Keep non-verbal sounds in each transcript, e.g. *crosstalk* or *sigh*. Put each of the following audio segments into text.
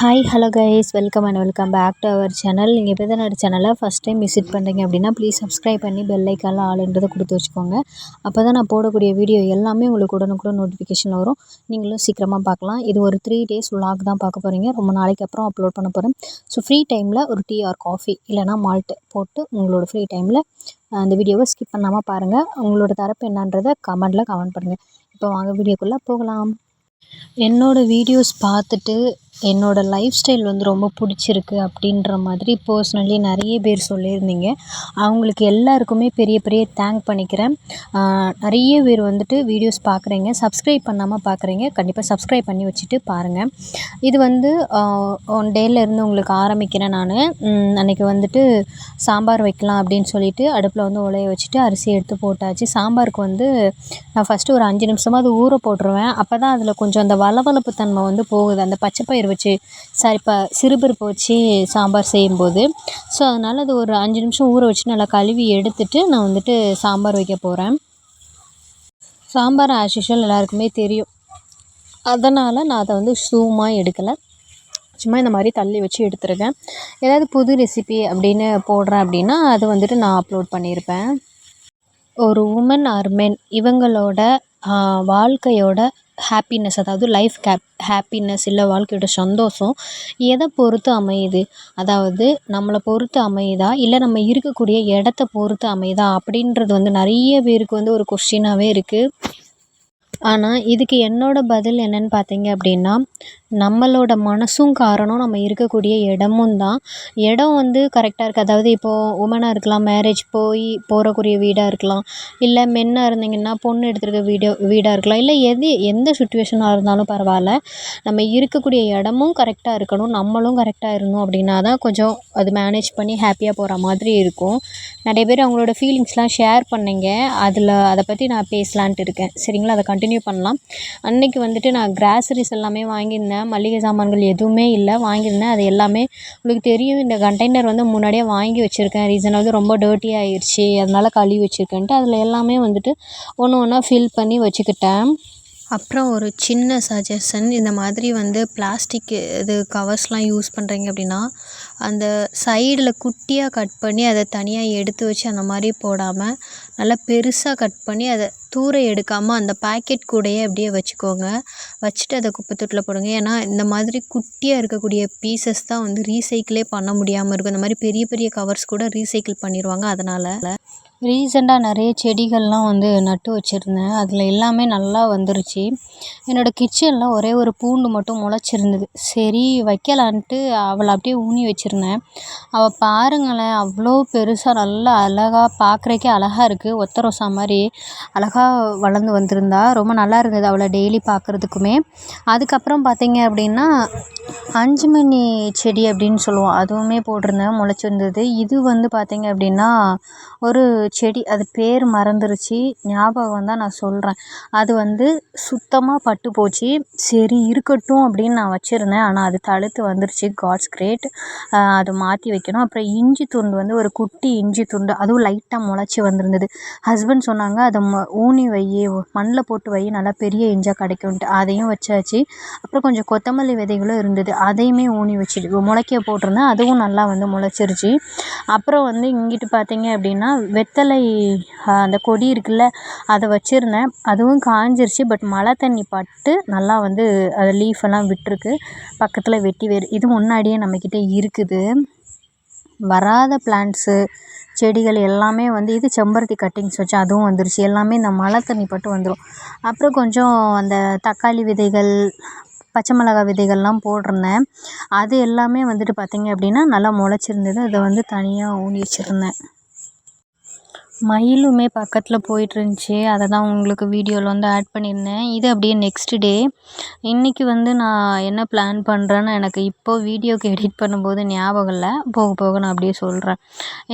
Hi hello guys welcome and welcome back to our channel நீங்கள் இப்போ தான் சேனலை ஃபஸ்ட் டைம் விசிட் பண்ணுறீங்க அப்படின்னா ப்ளீஸ் சப்ஸ்கிரைப் பண்ணி பெல் ஐக்கானில் ஆளுன்றதை கொடுத்து வச்சுக்கோங்க. அப்போ தான் நான் போடக்கூடிய வீடியோ எல்லாமே உங்களுக்கு உடனுக்குடன் நோட்டிஃபிகேஷன் வரும். நீங்களும் சீக்கிரமாக பார்க்கலாம். இது ஒரு த்ரீ டேஸ் vlog தான் பார்க்க போகிறீங்க ரொம்ப நாளைக்கு அப்புறம் அப்லோட் பண்ண போகிறேன் ஸோ ஃப்ரீ டைமில் ஒரு டீ ஆர் காஃபி இல்லைனா மால்ட்டு போட்டு உங்களோட ஃப்ரீ டைமில் அந்த வீடியோவை ஸ்கிப் பண்ணாமல் பாருங்கள் உங்களோட தரப்பு என்னன்றதை கமெண்ட்டில் கமெண்ட் பண்ணுங்கள் இப்போ வாங்க வீடியோக்குள்ளே போகலாம். என்னோடய வீடியோஸ் பார்த்துட்டு என்னோடய லைஃப் ஸ்டைல் வந்து ரொம்ப பிடிச்சிருக்கு அப்படின்ற மாதிரி பர்சனலி நிறைய பேர் சொல்லியிருந்தீங்க. அவங்களுக்கு எல்லாருக்குமே பெரிய பெரிய தேங்க் பண்ணிக்கிறேன். நிறைய பேர் வந்துட்டு வீடியோஸ் பார்க்குறீங்க சப்ஸ்கிரைப் பண்ணாமல் பார்க்குறீங்க கண்டிப்பாக சப்ஸ்கிரைப் பண்ணி வச்சுட்டு பாருங்கள் இது வந்து ஒன் டேலேருந்து உங்களுக்கு ஆரம்பிக்கிறேன் நான். அன்றைக்கி வந்துட்டு சாம்பார் வைக்கலாம் அப்படின்னு சொல்லிட்டு அடுப்பில் வந்து உலைய வச்சுட்டு அரிசி எடுத்து போட்டாச்சு. சாம்பாருக்கு வந்து நான் ஃபஸ்ட்டு ஒரு அஞ்சு நிமிஷமாக அது ஊற போட்டுருவேன். அப்போ தான் அதில் கொஞ்சம் அந்த வளவளப்பு தன்மை வந்து போகுது. அந்த பச்சை வச்சு சாரி இப்போ சிறுபருப்பு வச்சு சாம்பார் செய்யும்போது ஸோ அதனால் அது ஒரு அஞ்சு நிமிஷம் ஊற வச்சு நல்லா கழுவி எடுத்துட்டு நான் வந்துட்டு சாம்பார் வைக்க போகிறேன் சாம்பார் ஆஸ் யூஷுவல் எல்லாருக்குமே தெரியும். அதனால் நான் அதை வந்து சூமாக எடுக்கலை. சும்மா இந்த மாதிரி தள்ளி வச்சு எடுத்துருக்கேன். ஏதாவது புது ரெசிபி அப்படின்னு போடுறேன் அப்படின்னா அது வந்துட்டு நான் அப்லோட் பண்ணியிருப்பேன். ஒரு உமன் ஆர் மென் இவங்களோட வாழ்க்கையோட ஹாப்பினஸ் அதாவது லைஃப் கேப் ஹாப்பினஸ் இல்லை வாழ்க்கையோட சந்தோஷம் எதை பொறுத்து அமையுது? அதாவது நம்மளை பொறுத்து அமையுதா? இல்லை நம்ம இருக்கக்கூடிய இடத்த பொறுத்து அமையுதா? அப்படின்றது வந்து நிறைய பேருக்கு வந்து ஒரு கொஸ்டினாகவே இருக்குது ஆனால் இதுக்கு என்னோடய பதில் என்னென்னு பார்த்தீங்க அப்படின்னா நம்மளோட மனசும் காரணம் நம்ம இருக்கக்கூடிய இடமும் தான். இடம் வந்து கரெக்டாக இருக்குது அதாவது இப்போது உமனாக இருக்கலாம் மேரேஜ் போய் போகக்கூடிய வீடாக இருக்கலாம் இல்லை மென்னாக இருந்தீங்கன்னா பொண்ணு எடுத்துருக்க வீடோ வீடாக இருக்கலாம் இல்லை எது எந்த சுச்சுவேஷனாக இருந்தாலும் பரவாயில்ல. நம்ம இருக்கக்கூடிய இடமும் கரெக்டாக இருக்கணும் நம்மளும் கரெக்டாக இருந்தோம் அப்படின்னா தான் கொஞ்சம் அது மேனேஜ் பண்ணி ஹாப்பியாக போகிற மாதிரி இருக்கும். நிறைய பேர் அவங்களோட ஃபீலிங்ஸ்லாம் ஷேர் பண்ணிங்க. அதில் அதை பற்றி நான் பேசலான்ட்டு இருக்கேன். சரிங்களா? அதை கண்டினியூ பண்ணலாம். அன்றைக்கி வந்துட்டு நான் கிராசரிஸ் எல்லாமே வாங்கியிருந்தேன். மளிகை சாமான்கள் எதுவுமே இல்லை. வாங்கியிருந்தேன். அது எல்லாமே உங்களுக்கு தெரியும். இந்த கண்டெய்னர் வந்து முன்னாடியே வாங்கி வச்சுருக்கேன். ரீசன் வந்து ரொம்ப டர்ட்டி ஆகிருச்சி அதனால் கழுவி வச்சுருக்கேன்ட்டு. அதில் எல்லாமே வந்துட்டு ஒன்று ஒன்றா ஃபில் பண்ணி வச்சுக்கிட்டேன். அப்புறம் ஒரு சின்ன சஜஷன் இந்த மாதிரி வந்து பிளாஸ்டிக் இது கவர்ஸ்லாம் யூஸ் பண்ணுறீங்க அப்படின்னா அந்த சைடில் குட்டியாக கட் பண்ணி அதை தனியாக எடுத்து வச்சு அந்த மாதிரி போடாமல் நல்லா பெருசாக கட் பண்ணி அதை தூர எடுக்காமல் அந்த பாக்கெட் கூடையே அப்படியே வச்சுக்கோங்க. வச்சுட்டு அதை குப்பை தொட்டில் போடுங்க. ஏன்னா இந்த மாதிரி குட்டியாக இருக்கக்கூடிய பீசஸ் தான் வந்து ரீசைக்கிளே பண்ண முடியாமல் இருக்கும். இந்த மாதிரி பெரிய பெரிய கவர்ஸ் கூட ரீசைக்கிள் பண்ணிடுவாங்க அதனால் ரீசெண்டாக நிறைய செடிகள்லாம் வந்து நட்டு வச்சுருந்தேன். அதில் எல்லாமே நல்லா வந்துருச்சு. என்னோடய கிச்சனில் ஒரே ஒரு பூண்டு மட்டும் முளைச்சிருந்தது. சரி வைக்கலான்ட்டு அவளை அப்படியே ஊனி வச்சுருந்தேன். அவள் பாருங்களேன் அவ்வளோ பெருசாக நல்லா அழகா பார்க்குறக்கே அழகா இருக்குது ஒத்த ரோசா மாதிரி அழகா வளர்ந்து வந்திருந்தா. ரொம்ப நல்லா இருந்தது அவளை டெய்லி பார்க்குறதுக்குமே அதுக்கப்புறம் பார்த்தீங்க அப்படின்னா அஞ்சு மணி செடி அப்படின்னு சொல்லுவோம். அதுவுமே போட்டிருந்தேன் முளைச்சிருந்தது. இது வந்து பார்த்தீங்க அப்படின்னா ஒரு செடி அது பேர் மறந்துருச்சு. ஞாபகம் வந்தால் நான் சொல்கிறேன் அது வந்து சுத்தமாக பட்டு போச்சு. சரி இருக்கட்டும் அப்படின்னு நான் வச்சுருந்தேன். ஆனால் அது தழுத்து வந்துருச்சு. காட்ஸ் கிரேட் அதை மாற்றி வைக்கணும். அப்புறம் இஞ்சி துண்டு வந்து ஒரு குட்டி இஞ்சி துண்டு அதுவும் லைட்டாக முளைச்சி வந்திருந்தது. ஹஸ்பண்ட் சொன்னாங்க அதை ம ஊனி வை மண்ணில் போட்டு வை. நல்லா பெரிய இஞ்சாக கிடைக்கும்ன்ட்டு. அதையும் வச்சாச்சு. அப்புறம் கொஞ்சம் கொத்தமல்லி விதைகளும் இருந்தது. அதையுமே ஊனி வச்சுட்டு முளைக்க போட்டிருந்தேன். அதுவும் நல்லா வந்து முளைச்சிருச்சு. அப்புறம் வந்து இங்கிட்டு பார்த்தீங்க அப்படின்னா வெத்தலை அந்த கொடி இருக்குல்ல அதை வச்சுருந்தேன். அதுவும் காஞ்சிருச்சு பட் மழை தண்ணி பட்டு நல்லா வந்து அது லீஃப் எல்லாம் விட்டிருக்கு. பக்கத்தில் வெட்டி வேர் இது முன்னாடியே நம்மக்கிட்ட இருக்குது. வராத பிளான்ட்ஸு செடிகள் எல்லாமே வந்து இது செம்பருத்தி கட்டிங்ஸ் வச்சு அதுவும் வந்துருச்சு. எல்லாமே இந்த மழை தண்ணி பட்டு வந்துடும் அப்புறம் கொஞ்சம் அந்த தக்காளி விதைகள் பச்சை மிளகா விதைகள்லாம் போட்டிருந்தேன். அது எல்லாமே வந்துட்டு பார்த்திங்க அப்படின்னா நல்லா முளைச்சிருந்தது. அதை வந்து தனியாக ஊனி வச்சுருந்தேன். மயிலுமே பக்கத்தில் போயிட்டுருந்துச்சி. அதை தான் உங்களுக்கு வீடியோவில் வந்து ஆட் பண்ணியிருந்தேன். இது அப்படியே நெக்ஸ்ட் டே இன்றைக்கி வந்து நான் என்ன பிளான் பண்ணுறேன்னு எனக்கு இப்போது வீடியோக்கு எடிட் பண்ணும்போது ஞாபகம் இல்லை. போக போக நான் அப்படியே சொல்கிறேன்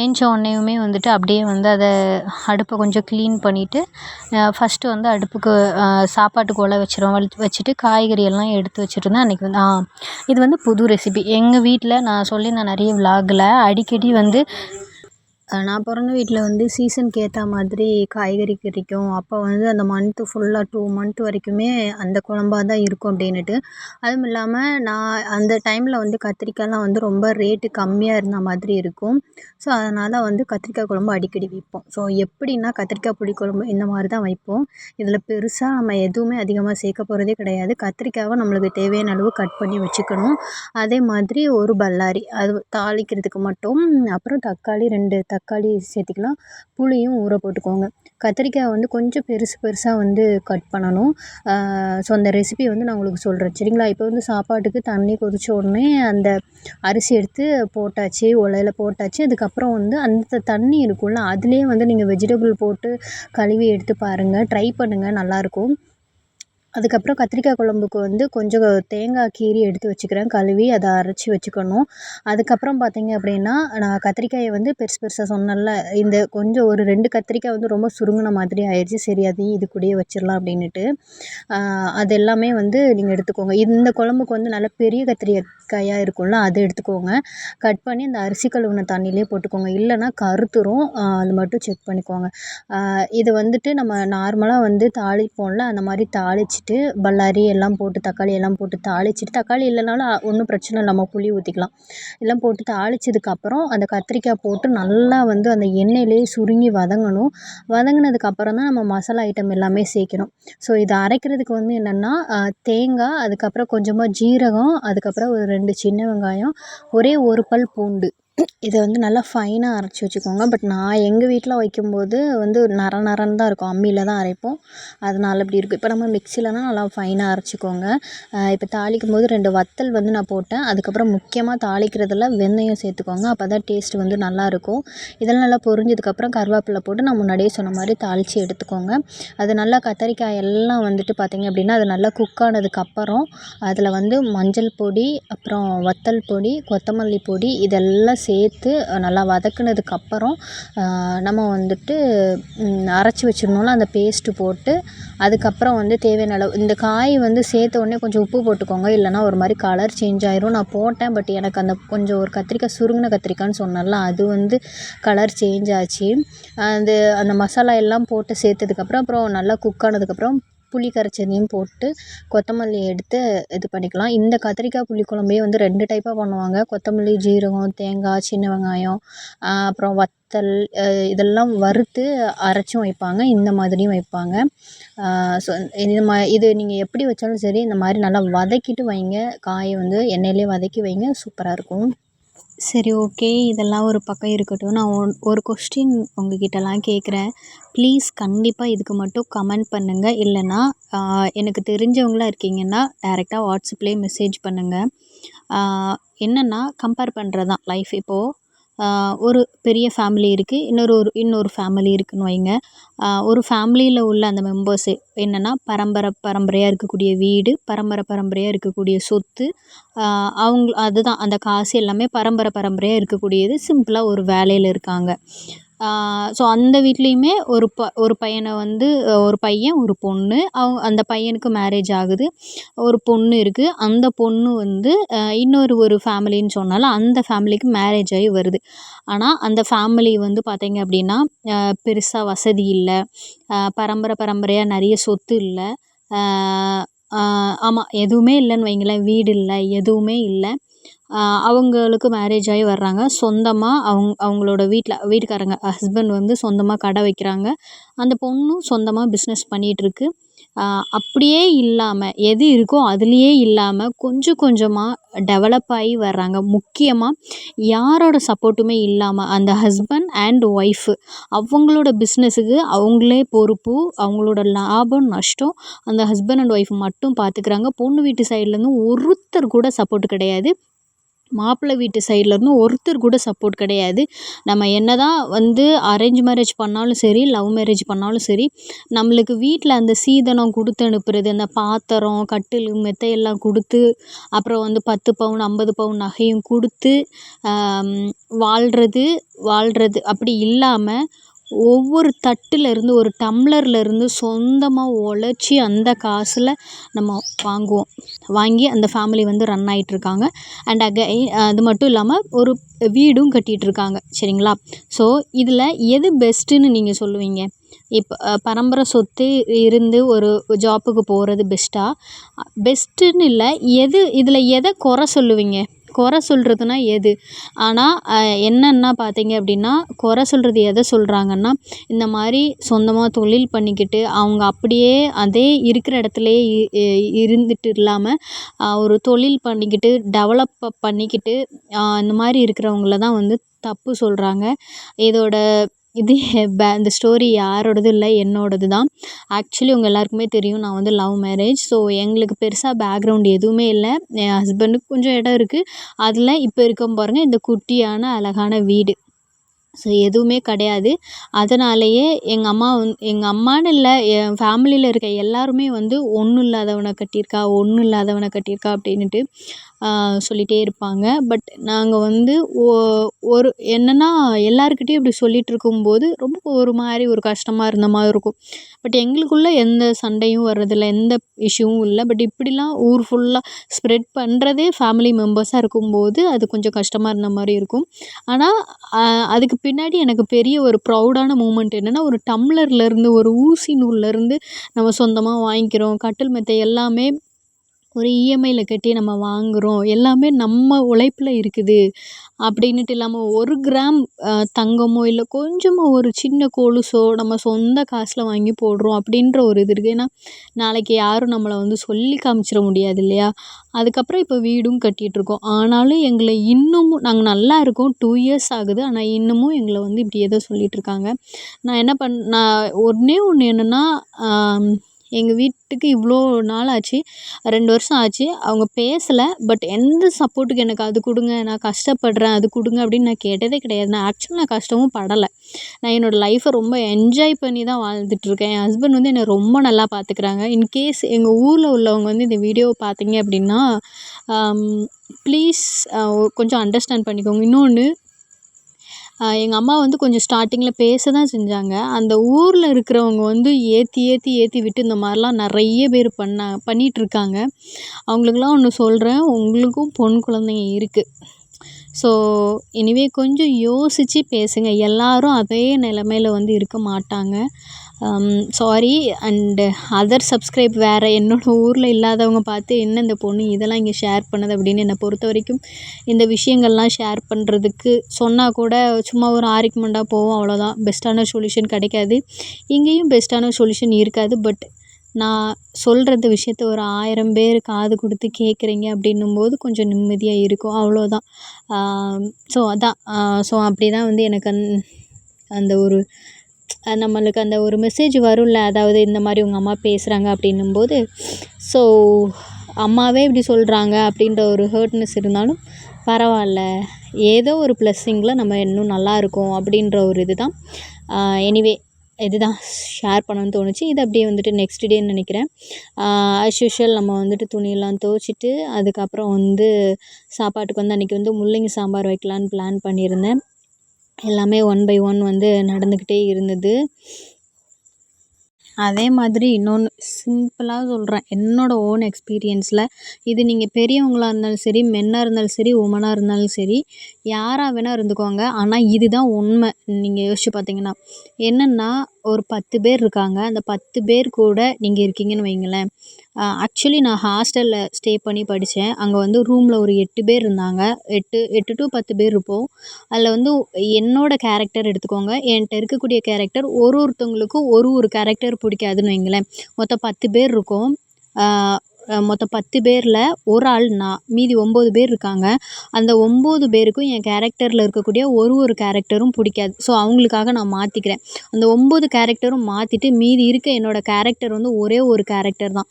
ஏந்திச்ச உடனேயுமே வந்துட்டு அப்படியே வந்து அதை அடுப்பை கொஞ்சம் க்ளீன் பண்ணிவிட்டு ஃபஸ்ட்டு வந்து அடுப்புக்கு சாப்பாட்டுக்கு ஒலை வச்சிருவேன் வச்சுட்டு காய்கறி எல்லாம் எடுத்து வச்சுருந்தேன் அன்றைக்கி வந்து ஆ இது வந்து புது ரெசிபி எங்கள் வீட்டில் நான் சொல்லி நான் நிறைய விலாகில் அடிக்கடி வந்து நான் பிறந்த வீட்டில் வந்து சீசனுக்கு ஏற்ற மாதிரி காய்கறி கிடைக்கும் அப்போ வந்து அந்த மந்த்து ஃபுல்லாக டூ மந்த் வரைக்குமே அந்த குழம்பா தான் இருக்கும் அப்படின்னுட்டு. அதுவும் இல்லாமல் நான் அந்த டைமில் வந்து கத்திரிக்காய்லாம் வந்து ரொம்ப ரேட்டு கம்மியாக இருந்த மாதிரி இருக்கும். ஸோ அதனால் வந்து கத்திரிக்காய் குழம்பு அடிக்கடி வைப்போம். ஸோ எப்படின்னா கத்திரிக்காய் புளிக்குழம்பு இந்த மாதிரி தான் வைப்போம். இதில் பெருசாக நம்ம எதுவுமே அதிகமாக சேர்க்க போகிறதே கிடையாது. கத்திரிக்காவை நம்மளுக்கு தேவையான அளவு கட் பண்ணி வச்சுக்கணும். அதே மாதிரி ஒரு பல்லாரி அது தாளிக்கிறதுக்கு மட்டும். அப்புறம் தக்காளி ரெண்டு தக்காளி சேர்த்திக்கலாம். புளியும் ஊற போட்டுக்கோங்க. கத்திரிக்காய் வந்து கொஞ்சம் பெருசு பெருசாக வந்து கட் பண்ணணும். ஸோ அந்த ரெசிபி வந்து நான் உங்களுக்கு சொல்கிறேன் சரிங்களா? இப்போ வந்து சாப்பாட்டுக்கு தண்ணி கொதித்த உடனே அந்த அரிசி எடுத்து போட்டாச்சு உலையில் போட்டாச்சு. அதுக்கப்புறம் வந்து அந்த தண்ணி இருக்கும்ல அதுலேயே வந்து நீங்கள் வெஜிடபிள் போட்டு கழுவி எடுத்து பாருங்கள் ட்ரை பண்ணுங்கள் நல்லாயிருக்கும் அதுக்கப்புறம் கத்திரிக்காய் குழம்புக்கு வந்து கொஞ்சம் தேங்காய் கீறி எடுத்து வச்சுக்கிறேன். கழுவி அதை அரைச்சி வச்சுக்கணும். அதுக்கப்புறம் பார்த்திங்க அப்படின்னா நான் கத்திரிக்காயை வந்து பெருசு பெருசாக சொன்னேன்ல இந்த கொஞ்சம் ஒரு ரெண்டு கத்திரிக்காய் வந்து ரொம்ப சுருங்கின மாதிரி ஆயிடுச்சு. சரி அதையும் இது கூடயே வச்சிடலாம் அப்படின்னுட்டு. அது எல்லாமே வந்து நீங்கள் எடுத்துக்கோங்க. இந்த குழம்புக்கு வந்து நல்ல பெரிய கத்திரிக்காயாக இருக்கும்ல அதை எடுத்துக்கோங்க. கட் பண்ணி அந்த அரிசி கழுவுன தண்ணியிலே போட்டுக்கோங்க. இல்லைன்னா கருத்துரும். அது மட்டும் செக் பண்ணிக்கோங்க. இது வந்துட்டு நம்ம நார்மலாக வந்து தாளிப்போம்ல அந்த மாதிரி தாளிச்சு வச்சுட்டு பல்லாரி எல்லாம் போட்டு தக்காளி எல்லாம் போட்டு தாளிச்சிட்டு தக்காளி இல்லைனாலும் ஒன்றும் பிரச்சனை இல்லை நம்ம புளி ஊற்றிக்கலாம் எல்லாம் போட்டு தாளிச்சதுக்கப்புறம் அந்த கத்திரிக்காய் போட்டு நல்லா வந்து அந்த எண்ணெயிலே சுருங்கி வதங்கணும். வதங்கினதுக்கப்புறம் தான் நம்ம மசாலா ஐட்டம் எல்லாமே சேர்க்கணும். ஸோ இதை அரைக்கிறதுக்கு வந்து என்னென்னா தேங்காய் அதுக்கப்புறம் கொஞ்சமாக ஜீரகம் அதுக்கப்புறம் ஒரு ரெண்டு சின்ன வெங்காயம் ஒரே ஒரு பல் பூண்டு. இதை வந்து நல்லா ஃபைனாக அரைச்சி வச்சுக்கோங்க. பட் நான் எங்கள் வீட்டில் வைக்கும்போது வந்து நர நரன்னு தான் இருக்கும். அம்மியில் தான் அரைப்போம். அதனால் இப்படி இருக்கும். இப்போ நம்ம மிக்சிலனா நல்லா ஃபைனாக அரைச்சிக்கோங்க. இப்போ தாளிக்கும் போது ரெண்டு வத்தல் வந்து நான் போட்டேன். அதுக்கப்புறம் முக்கியமாக தாளிக்கிறதுல வெந்தயம் சேர்த்துக்கோங்க. அப்போ தான் டேஸ்ட் வந்து நல்லாயிருக்கும் இதெல்லாம் நல்லா பொரிஞ்சதுக்கப்புறம் கருவேப்பிலை போட்டு நான் முன்னாடியே சொன்ன மாதிரி தாளித்து எடுத்துக்கோங்க. அது நல்லா கத்தரிக்காய் எல்லாம் வந்துட்டு பார்த்திங்க அப்படின்னா அது நல்லா குக் ஆனதுக்கப்புறம் அதில் வந்து மஞ்சள் பொடி அப்புறம் வத்தல் பொடி கொத்தமல்லி பொடி இதெல்லாம் சேர்த்து நல்லா வதக்குனதுக்கப்புறம் நம்ம வந்துட்டு அரைச்சி வச்சுருந்தோம்ல அந்த பேஸ்ட்டு போட்டு. அதுக்கப்புறம் வந்து தேவையான அளவு இந்த காய் வந்து சேர்த்த உடனே கொஞ்சம் உப்பு போட்டுக்கோங்க. இல்லைனா ஒரு மாதிரி கலர் சேஞ்ச் ஆயிரும். நான் போட்டேன் பட் எனக்கு அந்த கொஞ்சம் ஒரு கத்திரிக்காய் சுருங்கின கத்திரிக்காய்னு சொன்னால அது வந்து கலர் சேஞ்ச் ஆச்சு. அது அந்த மசாலா எல்லாம் போட்டு சேர்த்ததுக்கப்புறம் அப்புறம் நல்லா குக் ஆனதுக்கப்புறம் புளி கரைச்சதையும் போட்டு கொத்தமல்லி எடுத்து இது பண்ணிக்கலாம். இந்த கத்திரிக்காய் புளி குழம்பையே வந்து ரெண்டு டைப்பாக பண்ணுவாங்க. கொத்தமல்லி ஜீரகம் தேங்காய் சின்ன வெங்காயம் அப்புறம் வத்தல் இதெல்லாம் வறுத்து அரைச்சும் வைப்பாங்க. இந்த மாதிரியும் வைப்பாங்க. ஸோ இது மா இது நீங்கள் எப்படி வச்சாலும் சரி இந்த மாதிரி நல்லா வதக்கிட்டு வைங்க. காயை வந்து எண்ணெயிலே வதக்கி வைங்க. சூப்பராக இருக்கும். சரி ஓகே இதெல்லாம் ஒரு பக்கம் இருக்கட்டும். நான் ஒன் ஒரு கொஸ்டின் உங்ககிட்டலாம் கேட்குறேன். ப்ளீஸ் கண்டிப்பாக இதுக்கு மட்டும் கமெண்ட் பண்ணுங்கள் இல்லைன்னா எனக்கு தெரிஞ்சவங்களாக இருக்கீங்கன்னா டேரெக்டாக வாட்ஸ்அப்லேயே மெசேஜ் பண்ணுங்கள் என்னென்னா கம்பேர் பண்ணுறது தான் லைஃப் இப்போது ஒரு பெரிய ஃபேமிலி இருக்குது இன்னொரு ஒரு இன்னொரு ஃபேமிலி இருக்குதுன்னு வைங்க. ஒரு ஃபேமிலியில் உள்ள அந்த மெம்பர்ஸு என்னென்னா பரம்பரை பரம்பரையாக இருக்கக்கூடிய வீடு பரம்பரை பரம்பரையாக இருக்கக்கூடிய சொத்து அவங்க அதுதான். அந்த காசு எல்லாமே பரம்பரை பரம்பரையாக இருக்கக்கூடியது. சிம்பிளாக ஒரு வேலையில் இருக்காங்க. ஸோ அந்த வீட்லேயுமே ஒரு ப ஒரு பையனை வந்து ஒரு பையன் ஒரு பொண்ணு. அவங்க அந்த பையனுக்கு மேரேஜ் ஆகுது. ஒரு பொண்ணு இருக்குது அந்த பொண்ணு வந்து இன்னொரு ஒரு ஃபேமிலின்னு சொன்னாலும் அந்த ஃபேமிலிக்கு மேரேஜ் ஆகி வருது. ஆனால் அந்த ஃபேமிலி வந்து பார்த்தீங்க அப்படின்னா பெருசாக வசதி இல்லை. பரம்பரை பரம்பரையாக நிறைய சொத்து இல்லை. ஆமாம் எதுவுமே இல்லைன்னு வைங்களேன். வீடு இல்லை எதுவுமே இல்லை. அவங்களுக்கு மேரேஜ் ஆகி வர்றாங்க. சொந்தமாக அவங்க அவங்களோட வீட்டில் வீட்டுக்காரங்க ஹஸ்பண்ட் வந்து சொந்தமாக கடை வைக்கிறாங்க. அந்த பொண்ணும் சொந்தமாக பிஸ்னஸ் பண்ணிகிட்ருக்கு அப்படியே இல்லாமல் எது இருக்கோ அதுலேயே இல்லாமல் கொஞ்சம் கொஞ்சமாக டெவலப் ஆகி வர்றாங்க. முக்கியமாக யாரோட சப்போர்ட்டுமே இல்லாமல் அந்த ஹஸ்பண்ட் அண்ட் ஒய்ஃபு அவங்களோட பிஸ்னஸுக்கு அவங்களே பொறுப்பு அவங்களோட லாபம் நஷ்டம் அந்த ஹஸ்பண்ட் அண்ட் ஒய்ஃப் மட்டும் பார்த்துக்குறாங்க பொண்ணு வீட்டு சைட்லேருந்து ஒருத்தர் கூட சப்போர்ட் கிடையாது. மாப்பிள்ளை வீட்டு சைட்லேருந்து ஒருத்தர் கூட சப்போர்ட் கிடையாது. நம்ம என்ன தான் வந்து அரேஞ்ச் மேரேஜ் பண்ணாலும் சரி லவ் மேரேஜ் பண்ணாலும் சரி நம்மளுக்கு வீட்டில் அந்த சீதனம் கொடுத்து அனுப்புறது அந்த பாத்திரம் கட்டில் மெத்தையெல்லாம் கொடுத்து அப்புறம் வந்து பத்து பவுன் ஐம்பது பவுன் நகையும் கொடுத்து வாழ்கிறது வாழ்கிறது அப்படி இல்லாமல் ஒவ்வொரு தட்டுலேருந்து ஒரு டம்ளர்லேருந்து சொந்தமாக உழைச்சி அந்த காசில் நம்ம வாங்குவோம். வாங்கி அந்த ஃபேமிலி வந்து ரன் ஆகிட்ருக்காங்க அண்ட் அகைன் அது மட்டும் இல்லாமல் ஒரு வீடும் கட்டிகிட்ருக்காங்க சரிங்களா? ஸோ இதில் எது பெஸ்ட்டுன்னு நீங்கள் சொல்லுவீங்க? இப்போ பரம்பரை சொத்து இருந்து ஒரு ஜாப்புக்கு போகிறது பெஸ்ட்டா பெஸ்ட்டுன்னு இல்லை எது இதில் எதை குறை சொல்லுவீங்க? குறை சொல்கிறதுனா எது? ஆனால் என்னென்னா பார்த்தீங்க அப்படின்னா குறை சொல்கிறது எதை சொல்கிறாங்கன்னா இந்த மாதிரி சொந்தமாக தொழில் பண்ணிக்கிட்டு அவங்க அப்படியே அதே இருக்கிற இடத்துலையே இருந்துட்டு இல்லாமல் ஒரு தொழில் பண்ணிக்கிட்டு டெவலப் பண்ணிக்கிட்டு இந்த மாதிரி இருக்கிறவங்கள தான் வந்து தப்பு சொல்கிறாங்க இதோட இது பே இந்த ஸ்டோரி யாரோடதும் இல்லை என்னோடது தான். ஆக்சுவலி உங்கள் எல்லாருக்குமே தெரியும் நான் வந்து லவ் மேரேஜ் ஸோ எங்களுக்கு பெருசாக பேக்ரவுண்ட் எதுவுமே இல்லை. என் ஹஸ்பண்டுக்கு கொஞ்சம் இடம் இருக்குது அதில் இப்போ இருக்க பாருங்கள் இந்த குட்டியான அழகான வீடு. ஸோ எதுவுமே கிடையாது. அதனாலேயே எங்கள் அம்மா வந் எங்கள் அம்மான்னு இல்லை என் ஃபேமிலியில் இருக்க எல்லாருமே வந்து ஒன்றும் இல்லாதவனை கட்டியிருக்கா ஒன்றும் இல்லாதவனை கட்டியிருக்கா அப்படின்னுட்டு சொல்லிகிட்டே இருப்பாங்க. பட் நாங்கள் வந்து ஓ ஒரு என்னென்னா எல்லாருக்கிட்டேயும் இப்படி சொல்லிகிட்டு இருக்கும்போது ரொம்ப ஒரு மாதிரி ஒரு கஷ்டமாக இருந்த மாதிரி இருக்கும். பட் எங்களுக்குள்ளே எந்த சண்டையும் வர்றதில்ல எந்த இஷ்யூவும் இல்லை. பட் இப்படிலாம் ஊர் ஃபுல்லாக ஸ்ப்ரெட் பண்ணுறதே ஃபேமிலி மெம்பர்ஸாக இருக்கும்போது அது கொஞ்சம் கஷ்டமாக இருந்த மாதிரி இருக்கும். ஆனால் அதுக்கு பின்னாடி எனக்கு பெரிய ஒரு ப்ரௌடான மூமெண்ட் என்னென்னா ஒரு டம்ளர்லேருந்து ஒரு ஊசி நூல்லேருந்து நம்ம சொந்தமாக வாங்கிக்கிறோம். கட்டில் மெத்தை எல்லாமே ஒரு இஎம்ஐயில் கட்டி நம்ம வாங்குகிறோம் எல்லாமே நம்ம உழைப்பில் இருக்குது. அப்படின்னுட்டு இல்லாமல் ஒரு கிராம் தங்கமோ இல்லை கொஞ்சமாக ஒரு சின்ன கொலுசோ நம்ம சொந்த காசில் வாங்கி போடுறோம் அப்படின்ற ஒரு இது இருக்குது ஏன்னா நாளைக்கு யாரும் நம்மளை வந்து சொல்லி காமிச்சிட முடியாது இல்லையா? அதுக்கப்புறம் இப்போ வீடும் கட்டிகிட்ருக்கோம் ஆனாலும் எங்களை இன்னமும் நாங்கள் நல்லா இருக்கோம். டூ இயர்ஸ் ஆகுது. ஆனால் இன்னமும் எங்களை வந்து இப்படி ஏதோ சொல்லிகிட்ருக்காங்க நான் என்ன பண் நான் ஒன்றே ஒன்று என்னென்னா எங்கள் வீட்டுக்கு இவ்வளோ நாள் ஆச்சு ரெண்டு வருஷம் ஆச்சு அவங்க பேசலை பட் எந்த சப்போர்ட்டுக்கு எனக்கு அது கொடுங்க நான் கஷ்டப்படுறேன் அது கொடுங்க அப்படின்னு நான் கேட்டதே கிடையாது. நான் ஆக்சுவலாக நான் கஷ்டமும் படலை. நான் என்னோடய லைஃப்பை ரொம்ப என்ஜாய் பண்ணி தான் வாழ்ந்துட்டுருக்கேன் என் ஹஸ்பண்ட் வந்து என்னை ரொம்ப நல்லா பார்த்துக்குறாங்க இன்கேஸ் எங்கள் ஊரில் உள்ளவங்க வந்து இந்த வீடியோவை பார்த்தீங்க அப்படின்னா um, ப்ளீஸ் கொஞ்சம் அண்டர்ஸ்டாண்ட் பண்ணிக்கோங்க. இன்னொன்று எங்கள் அம்மா வந்து கொஞ்சம் ஸ்டார்டிங்கில் பேச தான் செஞ்சாங்க. அந்த ஊரில் இருக்கிறவங்க வந்து ஏற்றி ஏற்றி ஏற்றி விட்டு இந்த மாதிரிலாம் நிறைய பேர் பண்ணா பண்ணிகிட்ருக்காங்க அவங்களுக்குலாம் ஒன்று சொல்கிறேன் உங்களுக்கும் பொண் குழந்தைங்க இருக்குது ஸோ எனிவே கொஞ்சம் யோசித்து பேசுங்க. எல்லோரும் அதே நிலமையில வந்து இருக்க மாட்டாங்க. சாரி அண்டு அதர் சப்ஸ்கிரைப் வேறு என்னோடய ஊரில் இல்லாதவங்க பார்த்து என்ன இந்த பொண்ணு இதெல்லாம் இங்கே ஷேர் பண்ணுது அப்படின்னு என்னை பொறுத்த வரைக்கும் இந்த விஷயங்கள்லாம் ஷேர் பண்ணுறதுக்கு சொன்னால் கூட சும்மா ஒரு ஆரிக்மெண்ட்டாக போகும் அவ்வளோதான் பெஸ்ட்டான சொல்யூஷன் கிடைக்காது. இங்கேயும் பெஸ்ட்டான சொல்யூஷன் இருக்காது பட் நான் சொல்கிறது விஷயத்த ஒரு ஆயிரம் பேர் காது கொடுத்து கேட்குறீங்க அப்படின்னும்போது கொஞ்சம் நிம்மதியாக இருக்கும் அவ்வளோதான் ஸோ um, அதான் uh, ஸோ அப்படி தான் வந்து எனக்கு அந் அந்த ஒரு நம்மளுக்கு அந்த ஒரு மெசேஜ் வரும்ல அதாவது இந்த மாதிரி உங்கள் அம்மா பேசுகிறாங்க அப்படின்னும்போது ஸோ அம்மாவே இப்படி சொல்கிறாங்க அப்படின்ற ஒரு ஹர்ட்னஸ் இருந்தாலும் பரவாயில்ல. ஏதோ ஒரு ப்ளஸ்ஸிங்கில் நம்ம இன்னும் நல்லா இருக்கோம் அப்படின்ற ஒரு இது தான் எனிவே இதுதான் ஷேர் பண்ணணும்னு தோணுச்சு. இது அப்படியே வந்துட்டு நெக்ஸ்ட் டேன்னு நினைக்கிறேன். ஆஸ் யூஷுவல் நம்ம வந்துட்டு துணியெல்லாம் துவைச்சிட்டு அதுக்கப்புறம் வந்து சாப்பாட்டுக்கு வந்து அன்றைக்கி வந்து முள்ளங்கி சாம்பார் வைக்கலான்னு பிளான் பண்ணியிருந்தேன். எல்லாமே ஒன் பை ஒன் வந்து நடந்துக்கிட்டே இருந்தது. அதே மாதிரி இன்னொன்று சிம்பிளாக சொல்கிறேன் என்னோடய ஓன் எக்ஸ்பீரியன்ஸில் இது நீங்கள் பெரியவங்களாக இருந்தாலும் சரி மென்னாக இருந்தாலும் சரி உமனாக இருந்தாலும் சரி யாராக வேணால் இருந்துக்கோங்க. ஆனால் இதுதான் உண்மை. நீங்கள் யோசிச்சு பார்த்தீங்கன்னா என்னென்னா ஒரு பத்து பேர் இருக்காங்க. அந்த பத்து பேர் கூட நீங்கள் இருக்கீங்கன்னு வைங்களேன். ஆக்சுவலி நான் ஹாஸ்டலில் ஸ்டே பண்ணி படித்தேன் அங்கே வந்து ரூமில் ஒரு எட்டு பேர் இருந்தாங்க. எட்டு எட்டு டு பத்து பேர் இருப்போம். அதில் வந்து என்னோடய கேரக்டர் எடுத்துக்கோங்க. என்கிட்ட இருக்கக்கூடிய கேரக்டர் ஒரு ஒருத்தவங்களுக்கும் ஒரு ஒரு கேரக்டர் பிடிக்காதுன்னு வைங்களேன். மொத்தம் பத்து பேர் இருக்கோம். மொத்தம் பத்து பேரில் ஒரு ஆள் நான் மீதி ஒம்பது பேர் இருக்காங்க. அந்த ஒம்பது பேருக்கும் என் கேரக்டரில் இருக்கக்கூடிய ஒரு ஒரு கேரக்டரும் பிடிக்காது. ஸோ அவங்களுக்காக நான் மாற்றிக்கிறேன் அந்த ஒம்பது கேரக்டரும் மாற்றிட்டு மீதி இருக்க என்னோடய கேரக்டர் வந்து ஒரே ஒரு கேரக்டர் தான்.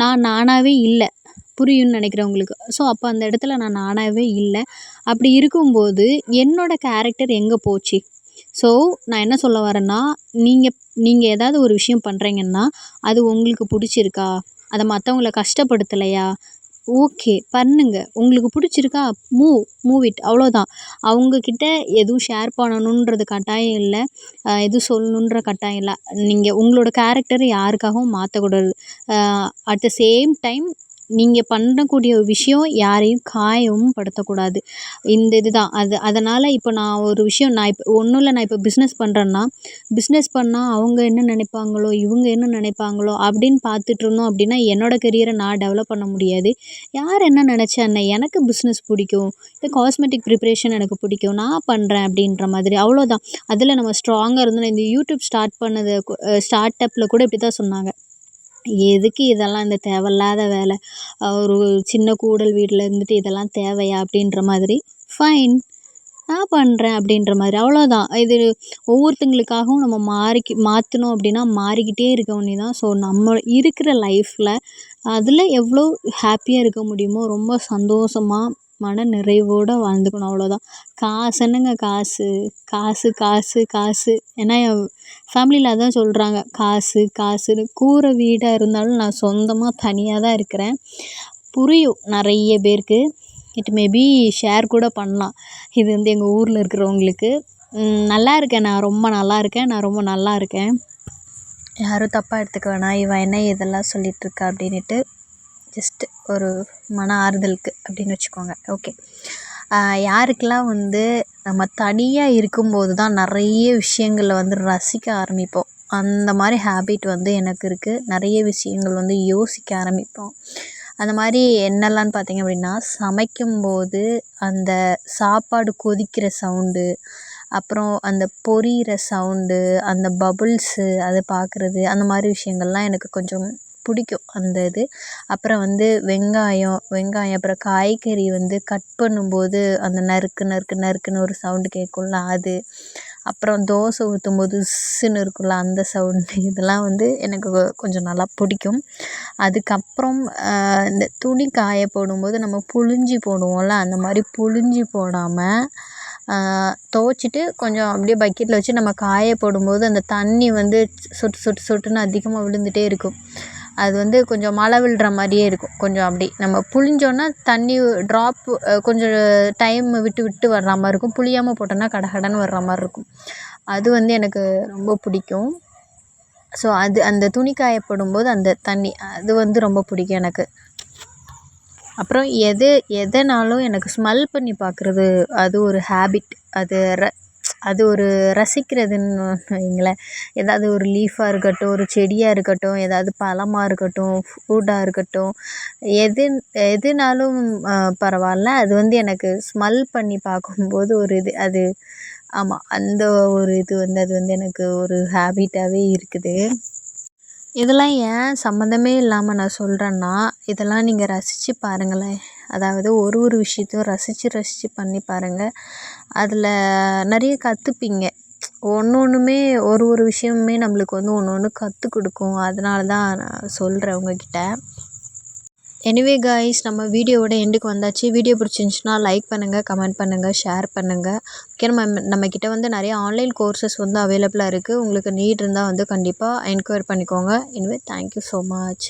நான் நானாகவே இல்லை. புரியும்னு நினைக்கிறேன் உங்களுக்கு ஸோ அப்போ அந்த இடத்துல நான் நானாகவே இல்லை. அப்படி இருக்கும்போது என்னோடய கேரக்டர் எங்கே போச்சு? ஸோ நான் என்ன சொல்ல வரேன்னா நீங்கள் நீங்கள் ஏதாவது ஒரு விஷயம் பண்ணுறீங்கன்னா அது உங்களுக்கு பிடிச்சிருக்கா? அதை மற்றவங்கள கஷ்டப்படுத்தலையா? ஓகே பண்ணுங்க. உங்களுக்கு பிடிச்சிருக்கா? Move move it. அவ்வளோதான். அவங்கக்கிட்ட எதுவும் ஷேர் பண்ணணுன்றது கட்டாயம் இல்லை. எதுவும் சொல்லணுன்ற கட்டாயம் இல்லை. நீங்கள் உங்களோட கேரக்டர் யாருக்காகவும் மாற்றக்கூடாது அட் த சேம் டைம் நீங்கள் பண்ணக்கூடிய விஷயம் யாரையும் காயமும் படுத்தக்கூடாது. இந்த இது தான் அது அதனால் இப்போ நான் ஒரு விஷயம் நான் இப்போ ஒன்றும் இல்லை நான் இப்போ பிஸ்னஸ் பண்ணுறேன்னா பிஸ்னஸ் பண்ணால் அவங்க என்ன நினைப்பாங்களோ இவங்க என்ன நினைப்பாங்களோ அப்படின்னு பார்த்துட்ருந்தோம் அப்படின்னா என்னோடய கெரியரை நான் டெவலப் பண்ண முடியாது. யார் என்ன நினச்சா என்ன எனக்கு பிஸ்னஸ் பிடிக்கும். இந்த காஸ்மெட்டிக் ப்ரிப்ரேஷன் எனக்கு பிடிக்கும். நான் பண்ணுறேன் அப்படின்ற மாதிரி. அவ்வளோதான் அதில் நம்ம ஸ்ட்ராங்காக இருந்தோம் இந்த யூடியூப் ஸ்டார்ட் பண்ணது ஸ்டார்ட் அப்பில் கூட இப்படி தான் சொன்னாங்க. எதுக்கு இதெல்லாம் இந்த தேவையில்லாத வேலை? ஒரு சின்ன கூடல் வீட்டில் இருந்துட்டு இதெல்லாம் தேவையா அப்படின்ற மாதிரி? ஃபைன் நான் பண்ணுறேன் அப்படின்ற மாதிரி. அவ்வளோதான் இது ஒவ்வொருத்தங்களுக்காகவும் நம்ம மாறிக்கி மாற்றணும் அப்படின்னா மாறிக்கிட்டே இருக்க வேண்டியது ஸோ நம்ம இருக்கிற லைஃப்பில் அதில் எவ்வளோ ஹாப்பியாக இருக்க முடியுமோ ரொம்ப சந்தோஷமாக மன நிறைவோடு வாழ்ந்துக்கணும் அவ்வளோதான் காசு என்னங்க காசு? காசு காசு காசு. ஏன்னா என் ஃபேமிலியில் அதான் சொல்கிறாங்க காசு காசுன்னு. கூரை வீடாக இருந்தாலும் நான் சொந்தமாக தனியாக தான் இருக்கிறேன். புரியும். நிறைய பேருக்கு. இட் மேபி ஷேர் கூட பண்ணலாம். இது வந்து எங்கள் ஊரில் இருக்கிறவங்களுக்கு. நல்லா இருக்கேன். நான் ரொம்ப நல்லா இருக்கேன். நான் ரொம்ப நல்லா இருக்கேன். யாரும் தப்பாக எடுத்துக்க வேணாம். இவன் என்ன இதெல்லாம் சொல்லிகிட்ருக்கா அப்படின்னுட்டு. ஜஸ்ட்டு ஒரு மன ஆறுதலுக்கு அப்படின்னு வச்சுக்கோங்க. ஓகே யாருக்கெல்லாம் வந்து நம்ம தனியாக இருக்கும்போது தான் நிறைய விஷயங்கள வந்து ரசிக்க ஆரம்பிப்போம். அந்த மாதிரி ஹேபிட் வந்து எனக்கு இருக்குது நிறைய விஷயங்கள் வந்து யோசிக்க ஆரம்பிப்போம். அந்த மாதிரி என்னெல்லாம்னு பார்த்திங்க அப்படின்னா சமைக்கும்போது அந்த சாப்பாடு கொதிக்கிற சவுண்டு அப்புறம் அந்த பொரியிற சவுண்டு அந்த பபுள்ஸு அதை பார்க்குறது அந்த மாதிரி விஷயங்கள்லாம் எனக்கு கொஞ்சம் பிடிக்கும் அந்த இது. அப்புறம் வந்து வெங்காயம் வெங்காயம் அப்புறம் காய்கறி வந்து கட் பண்ணும்போது அந்த நறுக்கு நறுக்கு நறுக்குன்னு ஒரு சவுண்டு கேட்கும்ல அது. அப்புறம் தோசை ஊற்றும்போது உஸ்ஸுன்னு இருக்கும்ல அந்த சவுண்டு *laughs* இதெல்லாம் வந்து எனக்கு கொஞ்சம் நல்லா பிடிக்கும். அதுக்கப்புறம் இந்த துணி காய போடும்போது நம்ம புழிஞ்சி போடுவோம்ல அந்த மாதிரி புழிஞ்சி போடாமல் துவச்சிட்டு கொஞ்சம் அப்படியே பக்கெட்டில் வச்சு நம்ம காய போடும்போது அந்த தண்ணி வந்து சொட்டு சொட்டு சொட்டுன்னு அதிகமாக விழுந்துகிட்டே இருக்கும். அது வந்து கொஞ்சம் மழை விழுற மாதிரியே இருக்கும். கொஞ்சம் அப்படி நம்ம புழிஞ்சோன்னா தண்ணி ட்ராப்பு கொஞ்சம் டைம் விட்டு விட்டு வர்ற மாதிரி இருக்கும். புழியாமல் போட்டோன்னா கடகடன்னு வர்ற மாதிரி இருக்கும். அது வந்து எனக்கு ரொம்ப பிடிக்கும். ஸோ அது அந்த துணி காய போடும்போது அந்த தண்ணி அது வந்து ரொம்ப பிடிக்கும் எனக்கு. அப்புறம் எது எதனாலும் எனக்கு ஸ்மெல் பண்ணி பார்க்குறது அது ஒரு ஹேபிட் அது ர அது ஒரு ரசிக்கிறதுன்னு வைங்களேன் ஏதாவது ஒரு லீஃபாக இருக்கட்டும் ஒரு செடியாக இருக்கட்டும் ஏதாவது பழமாக இருக்கட்டும் ஃப்ரூட்டாக இருக்கட்டும் எது எதுனாலும் பரவாயில்ல. அது வந்து எனக்கு ஸ்மெல் பண்ணி பார்க்கும்போது ஒரு இது அது ஆமாம் அந்த ஒரு இது வந்து அது வந்து எனக்கு ஒரு ஹேபிட்டாகவே இருக்குது. இதெல்லாம் ஏன் சம்மந்தமே இல்லாமல் நான் சொல்கிறேன்னா இதெல்லாம் நீங்கள் ரசித்து பாருங்களேன். அதாவது ஒரு ஒரு விஷயத்தையும் ரசித்து ரசித்து பண்ணி பாருங்கள் அதில் நிறைய கற்றுப்பீங்க ஒன்று ஒன்றுமே ஒரு ஒரு விஷயமுமே நம்மளுக்கு வந்து ஒன்று ஒன்று கற்றுக் கொடுக்கும். அதனால தான் நான் சொல்கிறேன் உங்கக்கிட்ட எனிவே காய்ஸ் நம்ம வீடியோவோட எண்டுக்கு வந்தாச்சு. வீடியோ பிடிச்சிருந்துச்சின்னா லைக் பண்ணுங்கள் கமெண்ட் பண்ணுங்கள் ஷேர் பண்ணுங்கள் ஓகே நம்ம நம்மக்கிட்ட வந்து நிறைய ஆன்லைன் கோர்சஸ் வந்து அவைலபிளாக இருக்குது உங்களுக்கு நீட் இருந்தால் வந்து கண்டிப்பாக என்கொயர் பண்ணிக்கோங்க. Anyway thank you so much